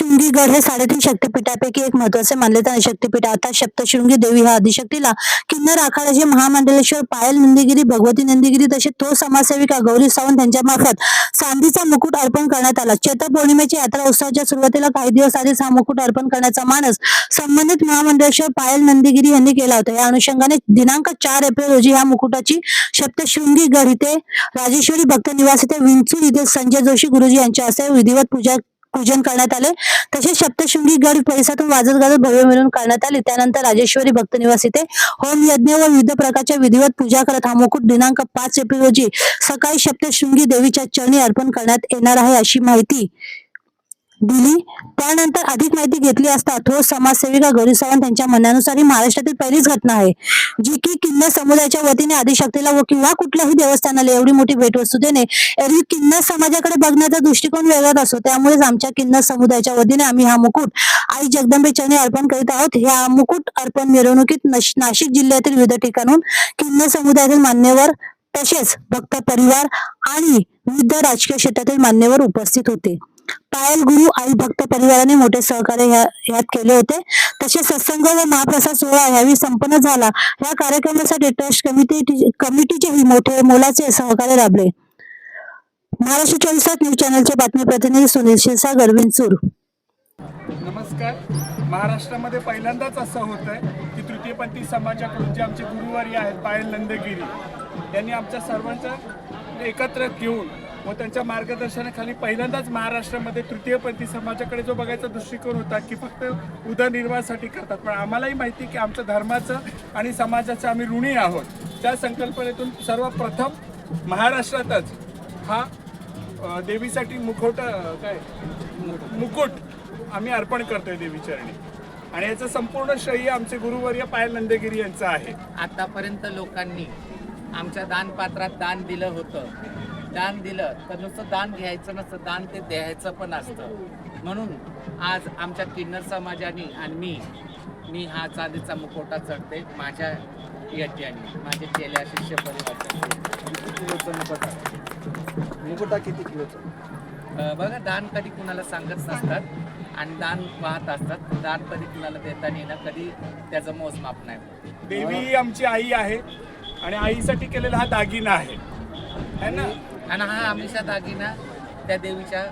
शृंगीगड हे साडेतीन शक्तीपीठापैकी एक महत्त्वाचे मानले जाणारे शक्तीपीठ. आता सप्तशृंगी देवी ह्या आदिशक्तीला किन्नर आखाड्याचे महामंडलेश्वर पायल नंदीगिरी भगवती नंदीगिरी तसेच थोर समाजसेविका गौरी सावंत यांच्या मार्फत चांदीचा मुकुट अर्पण करण्यात आला. चैत्र पौर्णिमेच्या यात्रा उत्सवाच्या सुरुवातीला काही दिवस आधीच हा मुकुट अर्पण करण्याचा मानस संबंधित महामंडळेश्वर पायल नंदीगिरी यांनी केला होता. या अनुषंगाने दिनांक चार एप्रिल रोजी ह्या मुकुटाची सप्तशृंगी गड इथे राजेश्वरी भक्त निवास इथे विंचूर इथे संजय जोशी गुरुजी यांच्या हस्ते विधिवत पूजा पूजन करण्यात आले. तसेच सप्तशृंगी गड परिसरातून वाजत गाजत भव्य मिळून करण्यात आले. त्यानंतर राजेश्वरी भक्त निवास इथे होम यज्ञ व विविध प्रकारच्या विधिवत पूजा करत हा मुकुट दिनांक पाच एप्रिल रोजी सकाळी सप्तशृंगी देवीच्या चरणी अर्पण करण्यात येणार आहे अशी माहिती दिली. त्यानंतर अधिक माहिती घेतली असता थोर समाजसेविका गौरी सावंत यांच्या म्हणण्यानुसार ही महाराष्ट्रातील पहिलीच घटना आहे जी की किन्नर समुदायाच्या वतीने आदिशक्तीला व किंवा कुठल्याही देवस्थानाला एवढी मोठी भेटवस्तू देणे एरवी किन्नर समाजाकडे बघण्याचा दृष्टिकोन वेगळाच असतो. त्यामुळेच आमच्या किन्नर समुदायाच्या वतीने आम्ही हा मुकुट आई जगदंबे अर्पण करीत आहोत. ह्या मुकुट अर्पण मिरवणुकीत नाशिक जिल्ह्यातील विविध ठिकाणून किन्नर समुदायातील मान्यवर तसेच भक्त परिवार आणि विविध राजकीय क्षेत्रातील मान्यवर उपस्थित होते. पायल गुरु आई भक्त परिवाराने मोठे सहकार्य यात केले होते. तसेच सत्संग व महाप्रसाद सोहळा यावेळी संपन्न झाला. या कार्यक्रमासाठी ट्रस्ट कमिटी कमिटीचेही मोठे मोलाचे सहकार्य लाभले महाराष्ट्र चोवीस तास न्यूज चॅनलचे बातमी प्रतिनिधी सुनील क्षीरसागर विंचूर. नमस्कार. महाराष्ट्रामध्ये पहिल्यांदाच असं होत आहे की तृतीयपंथी समाजाकडून जे आमचे गुरुवारी आहेत पायल नंदगिरी यांनी आमच्या सर्वांचा एकत्र घेऊन व त्यांच्या मार्गदर्शनाखाली पहिल्यांदाच महाराष्ट्रामध्ये तृतीयपंथी समाजाकडे जो बघायचा दृष्टिकोन होता की फक्त उदरनिर्वाहासाठी करतात. पण आम्हालाही माहिती की आमचं धर्माचं आणि समाजाचं आम्ही ऋणी आहोत. त्या संकल्पनेतून सर्वप्रथम महाराष्ट्रातच हा देवीसाठी मुखवटा काय? मुकुट आम्ही अर्पण करतोय देवीचरणी आणि याचं संपूर्ण श्रेय आमचे गुरुवर्य पायल नंदगिरी यांचं आहे. आतापर्यंत लोकांनी आमच्या दानपात्रात दान दिलं होतं. दान दिलं तर नुसतं दान घ्यायचं नसतं दान ते द्यायचं पण असतं. म्हणून आज आमच्या किन्नर समाजाने आणि मी मी हा चांदीचा मुखवटा चढते माझ्या याच्याने माझे चेल्या शिष्य परिवार मुकुटा किती किलोचा? बघा दान कधी कुणाला सांगत नसतात आणि दान वाहत असतात. दान कधी कुणाला देता येणं कधी त्याचं मोजमाप नाही. देवी आमची आई आहे आणि आईसाठी केलेला हा दागिना आहे. है ना? आणि हा हमेशा दागिना त्या देवीच्या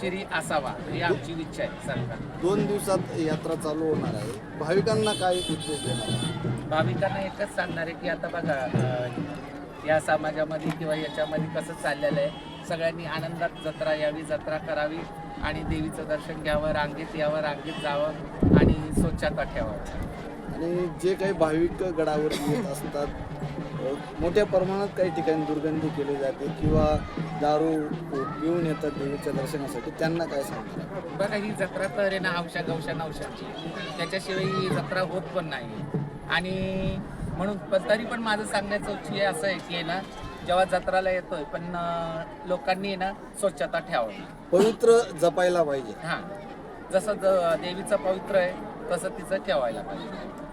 श्री असावा. ही आमची इच्छा आहे सरकार. दोन दिवसात यात्रा चालू होणार आहे. भाविकांना काय उद्देश देणार आहे? भाविकांना एकच सांगणार आहे की आता बघा अं, या समाजामध्ये किंवा याच्यामध्ये कसं चाललेलं आहे. सगळ्यांनी आनंदात जत्रा यावी जत्रा करावी आणि देवीचं दर्शन घ्यावं रांगेत यावं रांगेत जावं आणि स्वच्छता ठेवावं. आणि जे काही भाविक गडावर येत असतात मोठ्या प्रमाणात काही ठिकाणी दुर्गंधी केली जाते किंवा दारू पिऊन येतात देवीच्या दर्शनासाठी. त्यांना काय सांगणार? बघा ही जत्रा तर आहे ना हौशा गौशा नवशाची त्याच्याशिवाय ही जत्रा होत पण नाही. आणि म्हणून तरी पण माझं सांगण्याचं उच्च असं आहे की आहे ना जेव्हा जत्राला येतोय पण लोकांनी ना स्वच्छता ठेवावी. पवित्र जपायला पाहिजे. हां. जसं देवीचं पवित्र आहे तसं तिचं ठेवायला पाहिजे.